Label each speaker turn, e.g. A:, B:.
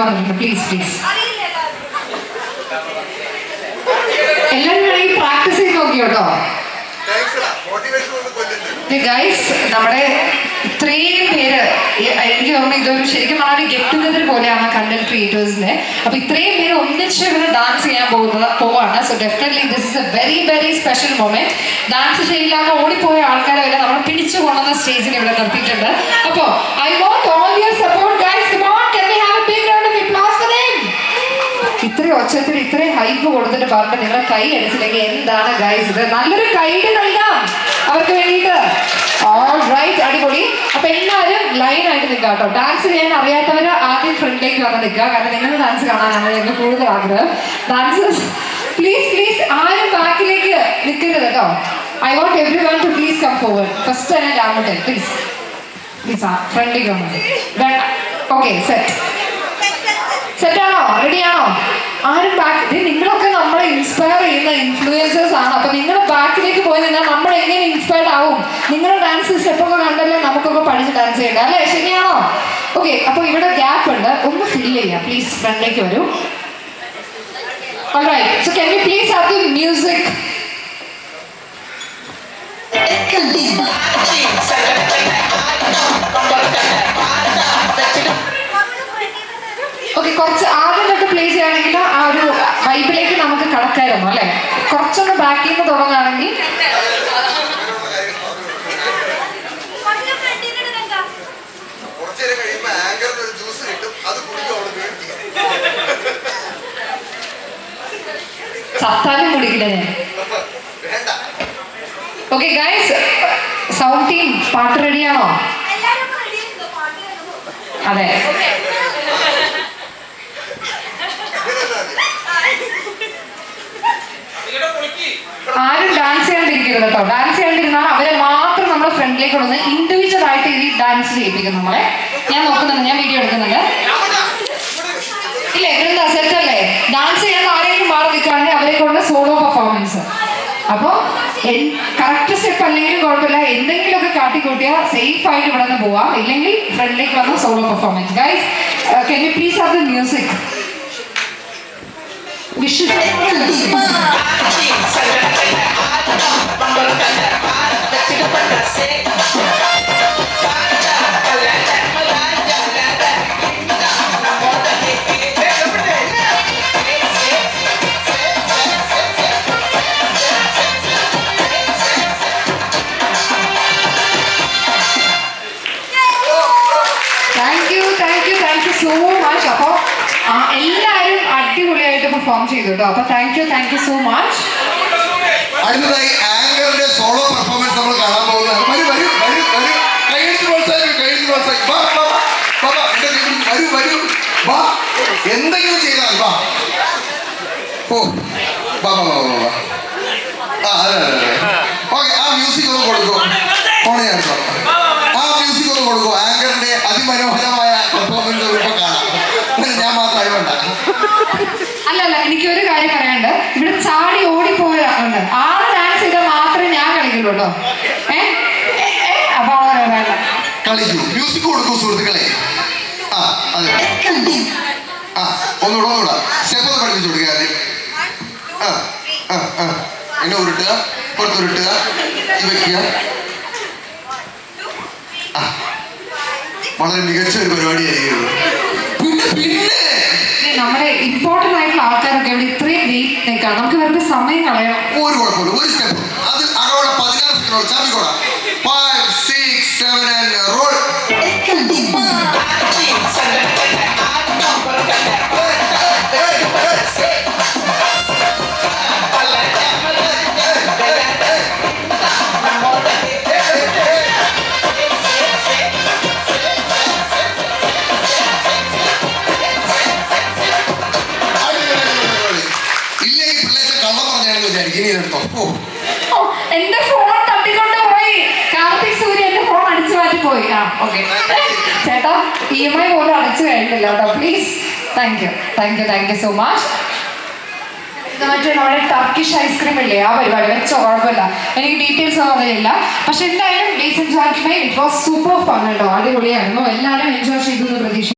A: വന്നിട്ടുണ്ട് please please എല്ലാവരും വേണമെങ്കിൽ പ്രാക്ടീസ് ചെയ്ത് നോക്കി കേട്ടോ. ഗൈസ് നമ്മുടെ ഇത്രയും പേര് എനിക്ക് തോന്നുന്നു ഇതൊരു ശരിക്കും പറഞ്ഞാൽ ഗെറ്റ് ടുഗദർ പോലെയാണ് കണ്ടന്റ് ക്രിയേറ്റേഴ്സിന്റെ അപ്പൊ ഇത്രയും പേര് ഒന്നിച്ച് ഇവർ ഡാൻസ് ചെയ്യാൻ പോകുന്നത് പോവാണ്. So definitely this is a very very special moment dance ചെയ്യില്ലാതെ ഓടിപ്പോയ ആൾക്കാരെ വരെ നമ്മൾ പിടിച്ചു കൊണ്ടുവന്ന സ്റ്റേജിൽ ഇവിടെ നിർത്തിയിട്ടുണ്ട്. അപ്പോ I want all your support ഇത്രയും ഒച്ചത്തിൽ ഇത്രയും ഹൈപ്പ് കൊടുത്തിട്ട് പറഞ്ഞിട്ട് നിങ്ങളുടെ കൈ അടിച്ചില്ലെങ്കിൽ എന്താണ് ഗൈസ് ഇത്? നല്ലൊരു കൈഡ് നൽകാം. അവർക്ക് വേണ്ടിയിട്ട്. അടിപൊളി. അപ്പൊ എല്ലാവരും ലൈൻ ആയിട്ട് നിൽക്കുക കേട്ടോ. ഡാൻസ് ചെയ്യാൻ അറിയാത്തവർ ആദ്യം ഫ്രണ്ടിലേക്ക് വന്ന് നിൽക്കുക. കാരണം നിങ്ങൾ ഡാൻസ് കാണാനാണ് ഞങ്ങൾക്ക് കൂടുതൽ ആഗ്രഹം. ഡാൻസ് പ്ലീസ് പ്ലീസ് ആരും ബാക്കിലേക്ക് നിൽക്കരുത് കേട്ടോ. I want everyone to please come forward first തന്നെ രാമട്ടെ പ്ലീസ് പ്ലീസ് ആ ഫ്രണ്ടിലേക്ക് വേണ്ട. ഓക്കെ സെറ്റ് സെറ്റാണോ റെഡിയാണോ ആരും ബാക്ക് നിങ്ങളൊക്കെ നമ്മളെ ഇൻസ്പയർ ചെയ്യുന്ന ഇൻഫ്ലുവൻസേഴ്സ് ആണ്. അപ്പൊ നിങ്ങൾ ബാക്കിലേക്ക് പോയി നിന്നാൽ നമ്മൾ എങ്ങനെ ഇൻസ്പയർഡ് ആവും? നിങ്ങളുടെ ഡാൻസ് സ്റ്റെപ്പൊക്കെ കണ്ടല്ലേ നമുക്കൊക്കെ പഠിച്ച് ഡാൻസ് ചെയ്യണ്ട? അല്ലേ? ശരിയാണോ? ഓക്കെ അപ്പൊ ഇവിടെ ഗ്യാപ്പ് ഉണ്ട്. ഒന്ന് ഫിൽ ചെയ്യാം. പ്ലീസ് ഫ്രണ്ടിലേക്ക് വരൂ. Alright, so can please? Okay കുറച്ച് ആദ്യം തൊട്ട് പ്ലേ ചെയ്യുകയാണെങ്കിൽ ആ ഒരു വൈബിലേക്ക് നമുക്ക് കടക്കായിരുന്നു അല്ലെ? കുറച്ചൊന്ന് ബാക്കിൽ നിന്ന് തുടങ്ങുകയാണെങ്കിൽ സത്താലും കുടിക്കില്ല ഞാൻ? ഓക്കെ ഗൈസ് സൗണ്ട് ടീം പാട്ട് റെഡിയാണോ അതെ. ആരും ഡാൻസ് ചെയ്യാണ്ടിരിക്കരുത് കേട്ടോ. ഡാൻസ് ചെയ്യാണ്ടിരുന്നാൽ അവരെ മാത്രം നമ്മൾ ഫ്രണ്ടിലേക്ക് വന്ന് ഇൻഡിവിജ്വൽ ആയിട്ട് ഈ ഡാൻസ് ചെയ്യിപ്പിക്കും നമ്മളെ. ഞാൻ നോക്കുന്നുണ്ട് ഞാൻ വീഡിയോ എടുക്കുന്നുണ്ട്. ഇല്ലേ വൃന്ദ സെറ്റല്ലേ ഡാൻസ് ചെയ്യാൻ ആരെങ്കിലും മാറി നിൽക്കുകയാണെങ്കിൽ അവരെ കൊണ്ട് സോളോ പെർഫോമൻസ് അപ്പോൾ കറക്റ്റ് സ്റ്റെപ്പ് അല്ലെങ്കിലും കുഴപ്പമില്ല. എന്തെങ്കിലുമൊക്കെ കാട്ടിക്കൂട്ടിയാൽ സേഫ് ആയിട്ട് ഇവിടെ നിന്ന് പോവാം. ഇല്ലെങ്കിൽ ഫ്രണ്ടിലേക്ക് വന്ന solo performance guys can you please have the music Vishu thank you thank you thank you so much അപ്പോൾ എല്ലാവരും അടിപൊളിയായിട്ട് പെർഫോം ചെയ്തു കേട്ടോ അപ്പോൾ thank you thank you so much
B: അടുത്തതായി ആങ്കറിന്റെ സോളോ പെർഫോമൻസ് നമ്മൾ കാണാൻ പോകുന്നത് വരൂ വരൂ വരൂ വരൂ. കൈയെടുത്ത് പ്രോത്സാഹിക്കും കൈയെടുത്ത് വാ വാ വാ വാ എന്റെ കൈ വാ എന്തെങ്കിലും ചെയ്താൽ വാ. ഓ വാ വാ വാ വാ വാ ആ ഓക്കെ ആ മ്യൂസിക് ഒന്ന് കൊടുക്കൂ ഫോൺ ചേർത്തോ ആ മ്യൂസിക് ഒന്ന് കൊടുക്കൂ ആങ്കറിന്റെ അതിമനോഹരമായ പെർഫോമൻസ് ഇപ്പൊ കാണാം അങ്ങനെ ഞാൻ മാത്രമായി വേണ്ട
A: അല്ല അല്ല എനിക്ക് ഒരു കാര്യം പറയാനുണ്ട് ഇവിടെ ചാടി ഓടിപ്പോയുണ്ട് ആ ഡാൻസ് ചെയ്താൽ മാത്രമേ ഞാൻ കളിക്കുള്ളൂ കേട്ടോ. ഏ? ഏ, ഏ, അപ്പൊ അങ്ങനെ
B: കളിക്കൂ. മ്യൂസിക് കൊടുക്കൂ സുഹൃത്തുക്കളെ. ആ അതെ. ആ ഒന്നുകൂടെ ഒന്നുകൂടെ. സ്റ്റെപ്പ് ഒന്ന് പഠിപ്പിച്ചു കൊടുക്കുക ആദ്യം ആ ആ ആ. എന്നെ ഉരുട്ടുക പുറത്ത് ഉരുട്ടുക വയ്ക്കുക വളരെ മികച്ച ഒരു പരിപാടിയായിരിക്കും. പിന്നെ പിന്നെ.
A: നമ്മുടെ ഇമ്പോർട്ടന്റ് ആയിട്ടുള്ള നിൽക്കാം നമുക്ക് വെറുതെ സമയം കളയണം.
B: ഒരു കുഴപ്പമില്ല. ഒരു സ്റ്റെപ്പ് അത് അകോടെ പതിനാറ് സെക്കൻഡ് ചാമ്പിക്കോടാ ഓ.
A: ഓ, എന്റെ ഫോൺ പോയി. കാർത്തിക് ഫോൺ ചേട്ടാ please so much Turkish ice cream ഇല്ലേ? ആ പരിപാടി വെച്ചോ കുഴപ്പമില്ല. എനിക്ക് ഡീറ്റെയിൽസ് അറിയില്ല. പക്ഷെ എന്തായാലും ഇറ്റ് വാസ് സൂപ്പർ ഫൺ കേട്ടോ. അടിപൊളിയായിരുന്നു. എല്ലാവരും എൻജോയ് ചെയ്തു പ്രതീക്ഷ